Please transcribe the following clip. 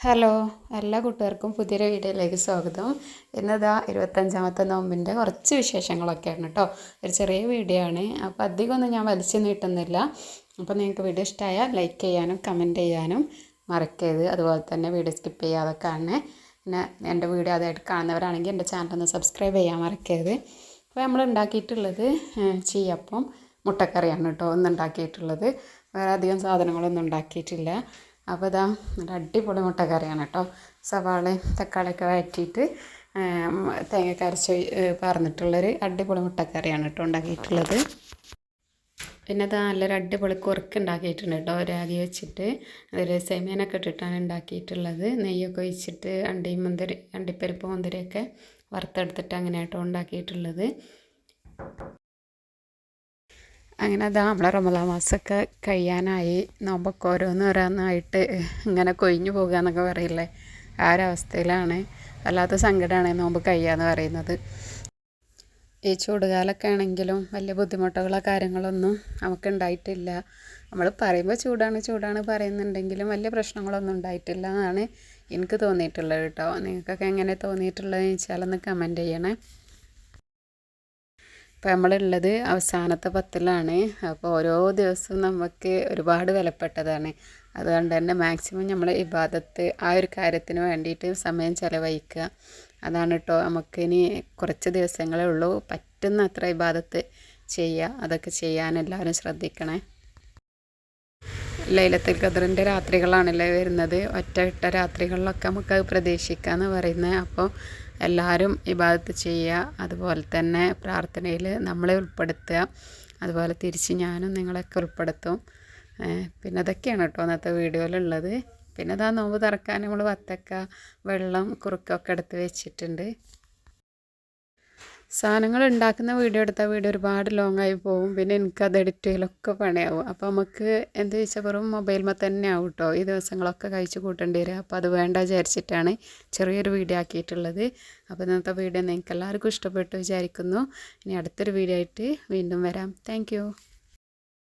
Hello എല്ലാ കൂട്ടുകാർക്കും പുതിയൊരു വീഡിയോയിലേക്ക് സ്വാഗതം. ഇന്നതാ ഇരുപത്തഞ്ചാമത്തെ നോമ്പിന്റെ കുറച്ച് വിശേഷങ്ങളൊക്കെയാണ് കേട്ടോ. ഒരു ചെറിയ വീഡിയോ ആണ്. അപ്പോൾ അധികമൊന്നും ഞാൻ വലിച്ചു നീട്ടുന്നില്ല. അപ്പോൾ നിങ്ങൾക്ക് വീഡിയോ ഇഷ്ടമായാൽ ലൈക്ക് ചെയ്യാനും കമന്റ് ചെയ്യാനും മറക്കരുത്. അതുപോലെ തന്നെ വീഡിയോ സ്കിപ്പ് ചെയ്യാതെ കാണണേ പിന്നെ എന്റെ വീഡിയോ അതായിട്ട് കാണുന്നവരാണെങ്കിൽ എന്റെ ചാനൽ ഒന്ന് സബ്സ്ക്രൈബ് ചെയ്യാൻ മറക്കരുത്. അപ്പോൾ നമ്മൾ ഉണ്ടാക്കിയിട്ടുള്ളത് ചീയപ്പം മുട്ടക്കറിയാണ് കേട്ടോ ഒന്ന് ഉണ്ടാക്കിയിട്ടുള്ളത്. വേറെ അധികം സാധനങ്ങളൊന്നും ഉണ്ടാക്കിയിട്ടില്ല. അപ്പോൾ ഇതാ നല്ല അടിപൊളി മുട്ടക്കറിയാണ് കേട്ടോ. സവാളയും തക്കാളിയൊക്കെ വഴറ്റിയിട്ട് തേങ്ങ കരച്ച് പറഞ്ഞിട്ടുള്ളൊരു അടിപൊളി മുട്ടക്കറിയാണ് കേട്ടോ ഉണ്ടാക്കിയിട്ടുള്ളത്. പിന്നെ അത് നല്ലൊരു അടിപൊളി കുറുക്ക് ഉണ്ടാക്കിയിട്ടുണ്ട് കേട്ടോ. രാഗി വെച്ചിട്ട് അതിൽ സെമീനൊക്കെ ഇട്ടിട്ടാണ് ഉണ്ടാക്കിയിട്ടുള്ളത്. നെയ്യൊക്കെ ഒഴിച്ചിട്ട് അണ്ടി മുന്തിരി അണ്ടിപ്പരിപ്പ് മുന്തിരിയൊക്കെ വറുത്തെടുത്തിട്ട് അങ്ങനെ കേട്ടോ ഉണ്ടാക്കിയിട്ടുള്ളത്. അങ്ങനെ അതാ നമ്മളെ റമലാ മാസമൊക്കെ കഴിയാനായി. നോമ്പൊക്കെ ഓരോന്ന് ഓരോന്നായിട്ട് ഇങ്ങനെ കൊഴിഞ്ഞു പോകുക എന്നൊക്കെ പറയില്ലേ? ആ ഒരവസ്ഥയിലാണ് വല്ലാത്ത സങ്കടമാണ് നോമ്പ് കഴിയാന്ന് പറയുന്നത്. ഈ ചൂടുകാലൊക്കെ ആണെങ്കിലും വലിയ ബുദ്ധിമുട്ടുകളോ കാര്യങ്ങളൊന്നും നമുക്ക് ഉണ്ടായിട്ടില്ല. നമ്മൾ പറയുമ്പോൾ ചൂടാണ് ചൂടാണ് പറയുന്നുണ്ടെങ്കിലും വലിയ പ്രശ്നങ്ങളൊന്നും ഉണ്ടായിട്ടില്ല എന്നാണ് എനിക്ക് തോന്നിയിട്ടുള്ളത് കേട്ടോ. നിങ്ങൾക്കൊക്കെ എങ്ങനെ തോന്നിയിട്ടുള്ളതെന്ന് വെച്ചാലൊന്ന് കമന്റ് ചെയ്യണേ. ഇപ്പോൾ നമ്മളുള്ളത് അവസാനത്തെ പത്തിലാണ്. അപ്പോൾ ഓരോ ദിവസവും നമുക്ക് ഒരുപാട് വിലപ്പെട്ടതാണ്. അതുകൊണ്ട് തന്നെ മാക്സിമം നമ്മൾ ഇബാദത്ത് ആ ഒരു കാര്യത്തിന് വേണ്ടിയിട്ട് സമയം ചിലവഴിക്കുക. അതാണ് കേട്ടോ നമുക്കിനി കുറച്ച് ദിവസങ്ങളേ ഉള്ളൂ. പറ്റുന്ന അത്ര ഇബാദത്ത് ചെയ്യുക. അതൊക്കെ ചെയ്യാൻ എല്ലാവരും ശ്രദ്ധിക്കണേ. ലൈലത്തുൽ ഖദറിന്റെ രാത്രികളാണല്ലേ വരുന്നത്. ഒറ്റ ഇട്ട രാത്രികളിലൊക്കെ നമുക്കത് പ്രതീക്ഷിക്കാമെന്ന് പറയുന്നത്. അപ്പോൾ എല്ലാവരും ഇബാദത്ത് ചെയ്യുക അതുപോലെ തന്നെ പ്രാർത്ഥനയിൽ നമ്മളെ ഉൾപ്പെടുത്തുക അതുപോലെ തിരിച്ച് ഞാനും നിങ്ങളെയൊക്കെ ഉൾപ്പെടുത്തും. പിന്നെ അതൊക്കെയാണ് കേട്ടോ അന്നത്തെ വീഡിയോയിലുള്ളത്. പിന്നെ അതാ നോമ്പ് തുറക്കാൻ നമ്മൾ വത്തക്ക വെള്ളം കുറുക്കൊക്കെ എടുത്ത് വെച്ചിട്ടുണ്ട്. സാധനങ്ങൾ ഉണ്ടാക്കുന്ന വീഡിയോ എടുത്താൽ വീഡിയോ ഒരുപാട് ലോങ് ആയി പോകും പിന്നെ എനിക്കത് എഡിറ്റ് ചെയ്യലൊക്കെ പണിയാവും. അപ്പോൾ നമുക്ക് എന്ത് ചോദിച്ചാൽ വെറും മൊബൈൽമേ തന്നെ ആവും കേട്ടോ ഈ ദിവസങ്ങളൊക്കെ കഴിച്ച് കൂട്ടേണ്ടി വരിക. അപ്പോൾ അത് വേണ്ട വിചാരിച്ചിട്ടാണ് ചെറിയൊരു വീഡിയോ ആക്കിയിട്ടുള്ളത്. അപ്പോൾ ഇന്നത്തെ വീഡിയോ നിങ്ങൾക്ക് എല്ലാവർക്കും ഇഷ്ടപ്പെട്ടു വിചാരിക്കുന്നു. ഇനി അടുത്തൊരു വീഡിയോ ആയിട്ട് വീണ്ടും വരാം. താങ്ക്